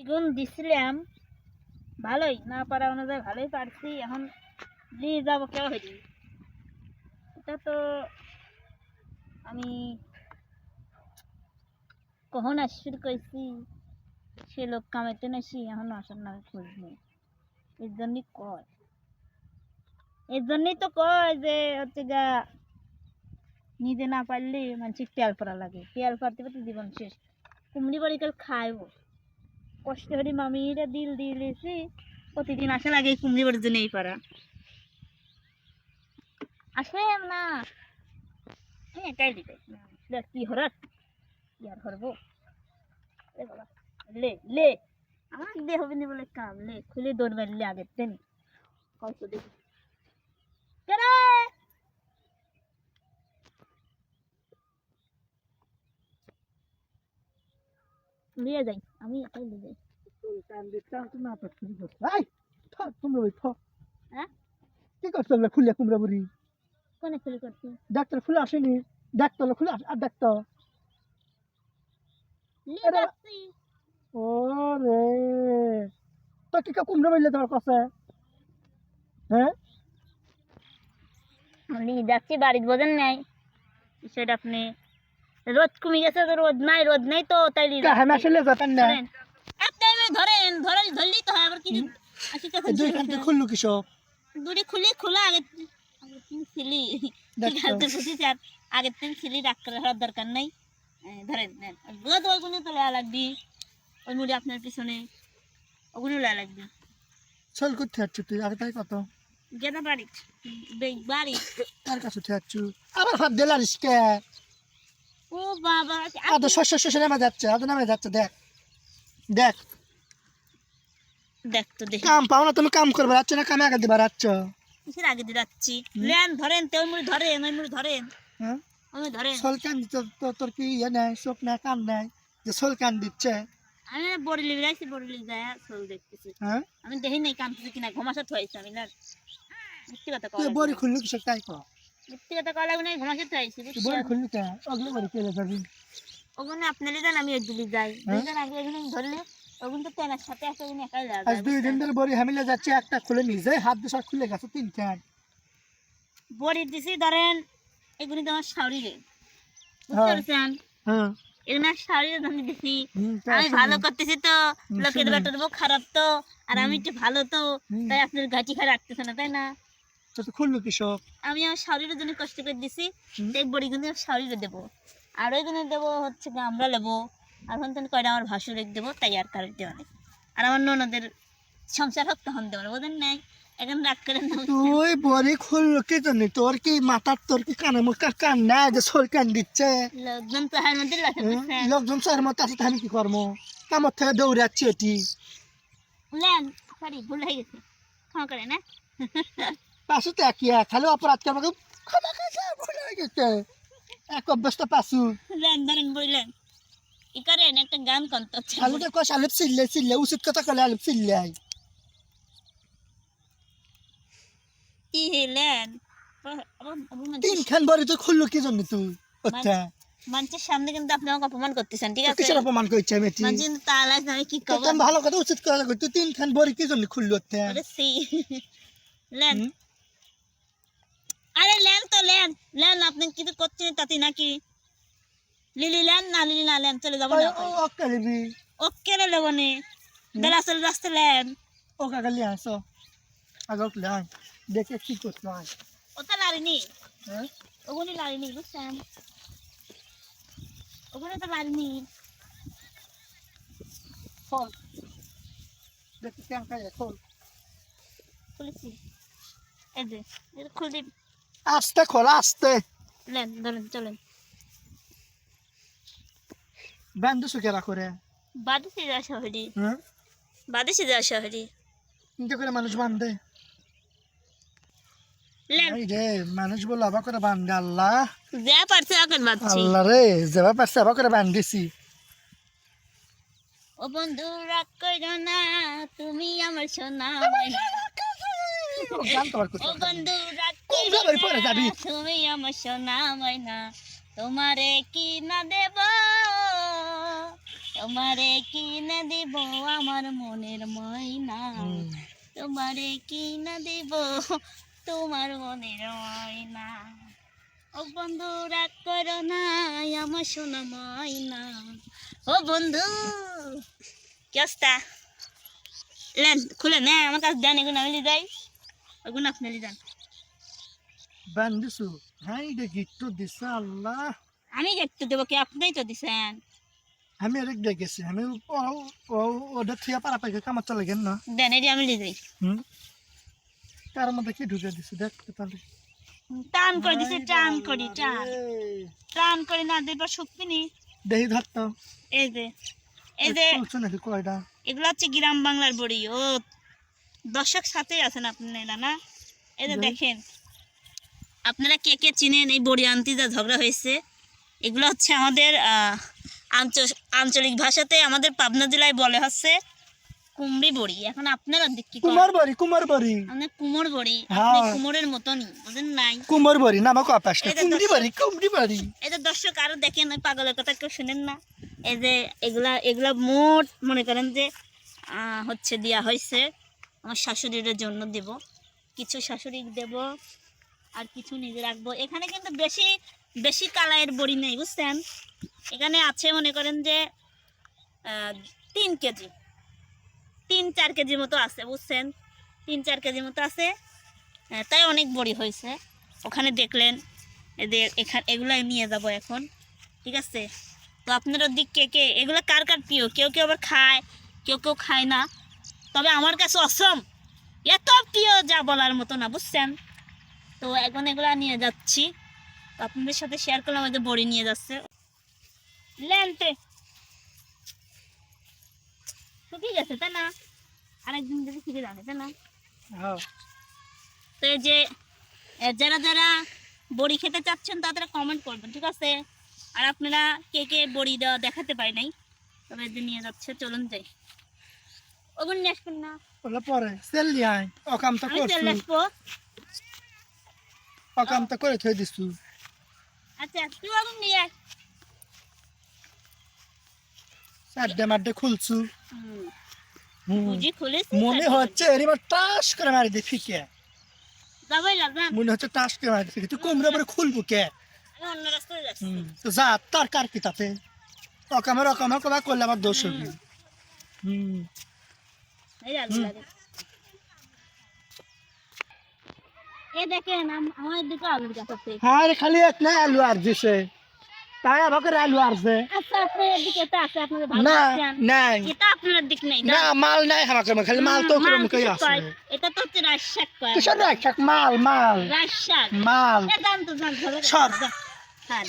গুণ দিছিলাম। ভালোই, না পারা অনুযায়ী ভালোই পারছি, এখন নিয়ে যাব কেউ হইনি এটা তো আমি কখন আসি শুরু করছি, সে লোক কামাইতে নাসি এখন আসার নামে খোঁজ নেই। এর জন্যই কয়। এর জন্যই তো কয় যে হচ্ছে গা, নিজে না পারলে মানুষের তেল পড়া লাগে। তেল পারতে পারতে জীবন শেষ। কুমড়ি বাড়ি কাল খাইবো। কষ্ট হরি মামিরা দিল দিলেছি প্রতিদিন আসা লাগে এই কুমড়ি বাড়ির জন্য এই আসে না। হ্যাঁ একাই দিতে দেখ কি হরাত? আর হরবো? লে লে। আমার দে হবে না বলে কাম, লে। খুলে দৌড় মারলে আগের দিন। কত দেখি। কেরে লিয়ে যাই। আমি লিয়ে যাই হ্যাঁ? কি করছ খুলে কুমড়া বুড়ি? কোনে খুলে করছি? ডাক্তার খুলে আসেনি। ডাক্তার খুলে আর ডাক্তার। ও রে তো কি কুমড়া বললে তোমার কাছে? হ্যাঁ? আমি যাচ্ছি বাড়ির বোঝেন নাই। সেটা আপনি? রোদ কমে গেছে তো রোদ নাই রোদ নাই তো তাই লিয়ে হ্যাঁ। আসলে যাবেন না। ধরেন। ধরেন ধরলেই তো হয় আবার কি আসি তখন দুই খানতে খুললু কি সব? দূরে খুলে খোলা আগে দিন ছিলি। আগের দিন ছিলি করে হওয়ার দরকার নাই। ধরেন রোদ ওইগুলো তো লেয়া লাগবি ওই মুড়ি আপনার পিছনে ওগুলো লেয়া লাগবি। চল করতে যাচ্ছ তুই আগে তাই কত? গেদা বাড়ি বাড়ি কার কাছে উঠে আবার হাত দিল আরিসকে ও বাবা আদো শস্য শস্য নামে যাচ্ছে আদো নামে যাচ্ছে দেখ। দেখ। দেখ তো দেখি। কাম পাও না তুমি কাম করবে যাচ্ছ না কামে আগে দিবার যাচ্ছ। কিসের আগে দিয়ে যাচ্ছি? লেন ধরেন তো ওই মুড়ি ধরেন ওই মুড়ি ধরেন। হ্যাঁ? ওই ধরেন। সোল কান দিতে তো তোর কি ইয়ে নাই চোখ নাই কান নাই যে সোল কান দিচ্ছে। আমি বড়ি লিবি রাখছি বড়ি লিবি যায় দেখতেছি। হ্যাঁ? আমি দেখি নাই কামতেছি কিনা ঘমাসা থয়েছি আমি না। মিথ্যে কথা তুই বড়ি খুললু তাই কর অগলে বড়ি যাবি আমি যাই। হ্যাঁ? আগে ধরলে তো তেনার সাথে একটা ওখানে একাই আজ দুই দিন ধরে বড়ি হামিলে যাচ্ছে একটা খুলে নিজে হাত দিয়ে খুলে গেছে তিন খান বড়ি দিছি ধরেন এগুলি বুঝতে হ্যাঁ। পারছেন? হ্যাঁ। দিছি। আমি ভালো করতেছি তো লোকের। বেটার খারাপ তো আর আমি একটু ভালো তো তাই আপনার ঘাটি খাই রাখতেছে না তাই না? তো খুললু কি সব আমি আমার শাড়ির জন্য কষ্ট করে দিছি। হুম। এই বড়িগুলো শাড়িরে দেবো। আর ওইগুলো দেবো হচ্ছে আমরা নেব আর হন তখন কয়টা আমার ভাসুর দেবো তাই আর কারোর দেওয়া নেই। আর আমার ননদের সংসার হোক তখন দেবো ওদের নেই। এখন রাগ করে না তুই বড়ি খুললু কি জানি তোর কি মাথার তোর কি কানে মুখে কান নাই যে সোল কান দিচ্ছে? লোকজন তো হার মধ্যে হ্যাঁ? লোকজন স্যার মতো আছে আমি কি করব? কামর থেকে দৌড়াচ্ছি এটি। লেন সরি ভুল হয়ে গেছে। ক্ষমা করে না? পাশে তো একই এক খালি অপরাধ কে আমাকে ক্ষমা খাইছে ভুল হয়ে গেছে। এক অভ্যস্ত পাশু ধরেন বললেন ই করেন একটা গান কন্ত খালি তো কষ আলিপ চিল্লে চিল্লে উচিত কথা কলে আলিপ চিল্লে কি লেন? তিন খান বড়ি তুই খুললু কি জন্য তুই? আচ্ছা মানুষের সামনে কিন্তু আপনি আমাকে অপমান করতেছেন ঠিক আছে? কিসের অপমান করছে আমি এটি মানুষ কিন্তু আমি কি তো ভালো কথা উচিত কথা কই তুই তিন খান বড়ি কি জন্য খুললু আরে সি লেন লেন লেন লেন আপনি কিছু করছেন তাতে নাকি? লিলি লেন না লিলি না লেন চলে যাব ওকে লিবি। ওকে রে লেবো নে। বেলা চলে রাস্তা লেন। ও কাকালি আসো। আগে উঠলে আয়। দেখে কি করছ ওটা লারিনি হ্যাঁ? ওগুনি লারিনি বুঝছেন? ওগুলো তো লারিনি খোল। দেখি কেমন খাই খোল। খুলেছি। এই যে খুলে আস্তে খোল আস্তে। লেন ধরেন চলেন। ব্যান্ড সুখেরা করে বাদেশে যাওয়া শহরে। হ্যাঁ? বাদেশে যাওয়া শহরে। কিন্তু করে মানুষ বান্ধে লেন এই রে মানুষ বলে আবার করে বান্ধে আল্লাহ। যা পারছে এখন বাঁধছি আল্লাহ রে যাবা পারছে আবার করে বান্ধিছি ও বন্ধু রাগ করো না তুমি আমার সোনা। ও বন্ধু তুমি আমার সোনা ময়না তোমারে কি না দেব তোমারে কিনে দিব আমার মনের ময়না। তোমারে কিনে দিব তোমার মনের ময়না। ও বন্ধু, রাগ করো না, আমার সোনা ময়না। ও বন্ধু, কি অবস্থা? লেন, খুলে নে, আমার কাছে দেন, এগুলো আমি যাই। ওগুলো আপনি যান। বান্ধিছো হ্যাঁ এটা গিট্টু দিছে আল্লাহ। আমি দেখতে দেবো কি? আপনিই তো দিছেন। আমি এর দেখেছি আমি ও- ও- ওটা থিয়া পারা পাইকে কামার চলে গেল না। দেন এটি আমি লিয়ে যাই হুম? তার মধ্যে কি ঢুকে দিছে? দেখ তাহলে। টান করে দিছে টান করি টান। টান করে না দেবার শক্তি নেই দেহি ধরতো এই যে এই যে নাকি কয়টা। এগুলো হচ্ছে গ্রাম বাংলার বড়ি। ও দর্শক সাথেই আছেন আপনারা না? এই যে দেখেন আপনারা কে কে চিনেন? এই বড়ি আনতে যা ঝগড়া হয়েছে। এগুলো হচ্ছে আমাদের আঞ্চলিক ভাষাতে আমাদের পাবনা জেলায় বলে হচ্ছে কুমড়ি বড়ি। এখন আপনারা কি কুমার বাড়ি কুমার বাড়ি। আমাদের কুমোর বড়ি। হ্যাঁ। আপনি কুমোরের মতনই বুঝেন নাই? কুমার বাড়ি নামা কপাস এটা কুমড়ি দর্শক- বাড়ি কুমড়ি বাড়ি। এই যে দর্শক আরও দেখেন ওই পাগলের কথা কেউ শুনেন না? এই যে এগুলা এগুলা মোট মনে করেন যে আহ, হচ্ছে দেওয়া হয়েছে। আমার শাশুড়ির জন্য দেব। কিছু শাশুড়ি দেব। আর কিছু নিজে রাখব। এখানে কিন্তু বেশি বেশি কালাইয়ের বড়ি নেই, বুঝছেন? এখানে আছে, মনে করেন যে তিন কেজি। তিন, চার কেজি মতো আছে, বুঝছেন? তিন, চার কেজি মতো আছে। তাই অনেক বড়ি হয়েছে। ওখানে দেখলেন, এদের এখানে এগুলো নিয়ে যাব এখন। ঠিক আছে? তো আপনার দিক কে কে, এগুলো কার কার প্রিয়? কেউ কেউ আবার খায়, কেউ কেউ খায় না। তবে আমার কাছে অসম। এত প্রিয় যা বলার মতো না, বুঝছেন? তো এখন এগুলো নিয়ে যাচ্ছি। তো আপনাদের সাথে শেয়ার করলাম যে বড়ি নিয়ে যাচ্ছে। লেনতে শুকিয়ে গেছে তাই না? আরেকদিন যদি ফিরে যাবে তাই না? হ্যাঁ। তো এই যে যারা যারা বড়ি খেতে চাচ্ছেন তাদের কমেন্ট করবেন ঠিক আছে? আর আপনারা কে কে বড়ি দেওয়া দেখাতে পারি নাই তবে এদের নিয়ে যাচ্ছে চলুন যাই। ওগুলো নিয়ে আসবেন না। পরে। সেল লিয়াই অকাম তো করছু। তো করে থই দিছু। আচ্ছা তুই ওগুলো নিয়ে আয়। সাড্ডে মাড্ডে খুলছু। বুঝি খুলেছি মনে হচ্ছে এরিবার টাস করে মারি দি ফিকে। যাবাই লাগবেন মনে হচ্ছে টাস করে মারি দি তুই কুমড়ে পরে খুলবো কে? অন্য রাস্তায় যাচ্ছি। তো যা তার কার কি তাতে? অকামের অকামের কথা করলে আমার দোষ হবে। হুম। এই যে এই দেখেন আম- আমার দিকে আলুর গাছ আছে। হ্যাঁ খালি নাই আলু আর দিছে। তাই আমাকে আলু আসছে আচ্ছা আপনার দিকে এটা আছে আপনাদের ভালো না আছেন এটা আপনার দিক নেই না মাল নাই আমাকে খালি মাল তো করে মুখে আছে। এটা তো হচ্ছে রাজশাক কয় কিসের রাখ মাল মাল। রাজশাক মাল। এ জান তো সর। হ্যাঁ